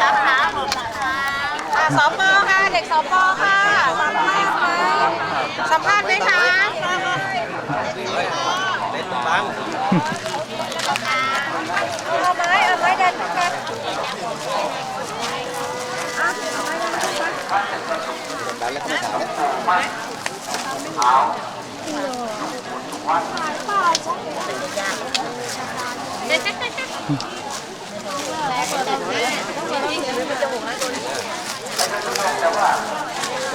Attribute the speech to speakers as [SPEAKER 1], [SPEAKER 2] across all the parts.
[SPEAKER 1] ครับครับผมครับ
[SPEAKER 2] อะสอปค่ะ เด็กสอปค่ะสัมภาษณ์ไหมคะ
[SPEAKER 3] เล่นบ้าง
[SPEAKER 2] เอาไม้เอาไม้ดันค่ะ
[SPEAKER 3] ดันแล้วก็มาถามไม่ใช่เด้อพี่ใส่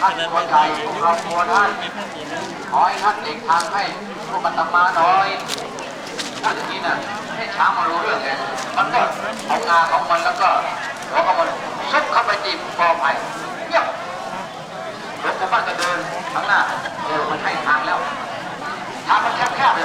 [SPEAKER 4] ท่านคนใดของครอบครัวท่านขอให้ท่านเด็กทางให้พวกมัตมาหน่อยถ้านอย่างนี้น่ะให้ช้างมารู้เรื่องไงมันก็ของงาของมันแล้วก็หัวของมันซุกเข้าไปจีบกอไผ่เงียบรถของมันก็เดินข้างหน้าเออมันให้ทางแล้วทางมันแคบๆเลย